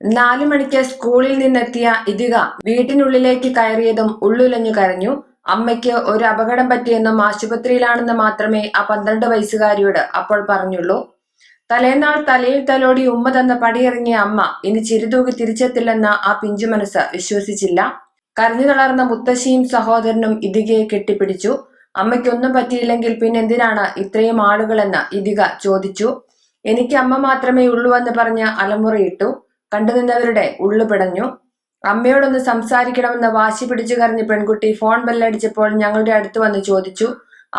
നാലു മണിക്ക് സ്കൂളിൽ നിന്നെത്തിയ ഇതിക വീട്ടിനുള്ളിലേക്ക് കയറിയതും ഉള്ളുലഞ്ഞു കരഞ്ഞു. അമ്മയ്ക്ക് ഒരു അപകടം പറ്റിയെന്നും ആശുപത്രിയിലാണെന്ന് മാത്രമേ ആ പന്ത്രണ്ട് വയസ്സുകാരിയോട് അപ്പോൾ പറഞ്ഞുള്ളൂ. തലേന്നാൾ തലയിൽ തലോടി ഉമ്മ തന്ന പടിയിറങ്ങിയ അമ്മ ഇനി ചിരിതൂകി തിരിച്ചെത്തില്ലെന്ന ആ പിഞ്ചു മനസ്സ് വിശ്വസിച്ചില്ല. കരഞ്ഞു തളർന്ന മുത്തശ്ശിയും സഹോദരനും ഇതികയെ കെട്ടിപ്പിടിച്ചു. അമ്മയ്ക്കൊന്നും പറ്റിയില്ലെങ്കിൽ പിന്നെന്തിനാണ് ഇത്രയും ആളുകളെന്ന് ഇതിക ചോദിച്ചു. എനിക്ക് അമ്മ മാത്രമേ ഉള്ളൂ എന്ന് പറഞ്ഞ് അലമുറയിട്ടു. കണ്ടുനിന്നവരുടെ ഉള്ളു പിടഞ്ഞു. അമ്മയോടൊന്ന് സംസാരിക്കണമെന്ന് വാശി പിടിച്ചു കരഞ്ഞ പെൺകുട്ടി ഫോൺ ബെല്ലടിച്ചപ്പോൾ ഞങ്ങളുടെ അടുത്ത് വന്ന് ചോദിച്ചു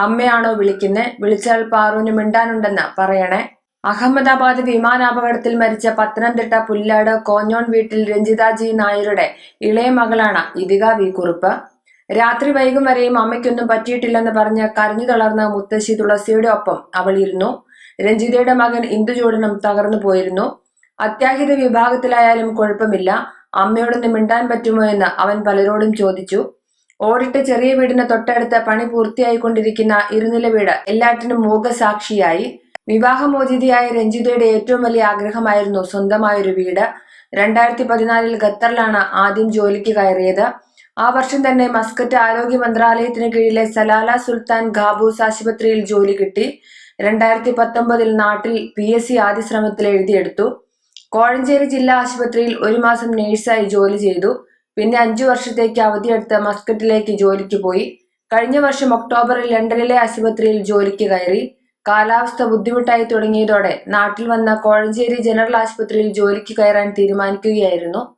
അമ്മയാണോ വിളിക്കുന്നേ? വിളിച്ചാൽ പാറുവിന് മിണ്ടാനുണ്ടെന്ന് പറയണേ. അഹമ്മദാബാദ് വിമാനാപകടത്തിൽ മരിച്ച പത്തനംതിട്ട പുല്ലാട് കോഞ്ഞോൺ വീട്ടിൽ രഞ്ജിതാജി നായരുടെ ഇളയ മകളാണ് ഇതിക വി കുറുപ്പ്. രാത്രി വൈകും വരെയും അമ്മയ്ക്കൊന്നും പറ്റിയിട്ടില്ലെന്ന് പറഞ്ഞ് കരഞ്ഞു തളർന്ന മുത്തശ്ശി തുളസിയുടെ ഒപ്പം അവൾ ഇരുന്നു രഞ്ജിതയുടെ മകൻ ഇന്ദുചൂടനും തകർന്നു പോയിരുന്നു. അത്യാഹിത വിഭാഗത്തിലായാലും കുഴപ്പമില്ല. അമ്മയോട് മിണ്ടാൻ പറ്റുമോ എന്ന് അവൻ പലരോടും ചോദിച്ചു. ഓടിട്ട് ചെറിയ വീടിന് തൊട്ടടുത്ത് പണി പൂർത്തിയായിക്കൊണ്ടിരിക്കുന്ന ഇരുനില വീട് എല്ലാറ്റിനും മൂകസാക്ഷിയായി. വിവാഹമോചിതയായ രഞ്ജിതയുടെ ഏറ്റവും വലിയ ആഗ്രഹമായിരുന്നു സ്വന്തമായൊരു വീട്. രണ്ടായിരത്തി പതിനാലിൽ ഖത്തറിലാണ് ആദ്യം ജോലിക്ക് കയറിയത്. ആ വർഷം തന്നെ മസ്കറ്റ് ആരോഗ്യ മന്ത്രാലയത്തിന് കീഴിലെ സലാല സുൽത്താൻ ഖാബൂസ് ആശുപത്രിയിൽ ജോലി കിട്ടി. രണ്ടായിരത്തി പത്തൊമ്പതിൽ നാട്ടിൽ പി എസ് സി ആദ്യ ശ്രമത്തിൽ എഴുതിയെടുത്തു. കോഴഞ്ചേരി ജില്ലാ ആശുപത്രിയിൽ ഒരു മാസം നഴ്സായി ജോലി ചെയ്തു. പിന്നെ അഞ്ചു വർഷത്തേക്ക് അവധിയെടുത്ത് മസ്കറ്റിലേക്ക് ജോലിക്ക് പോയി. കഴിഞ്ഞ വർഷം ഒക്ടോബറിൽ ലണ്ടനിലെ ആശുപത്രിയിൽ ജോലിക്ക് കയറി. കാലാവസ്ഥ ബുദ്ധിമുട്ടായി തുടങ്ങിയതോടെ നാട്ടിൽ വന്ന കോഴഞ്ചേരി ജനറൽ ആശുപത്രിയിൽ ജോലിക്ക് കയറാൻ തീരുമാനിക്കുകയായിരുന്നു.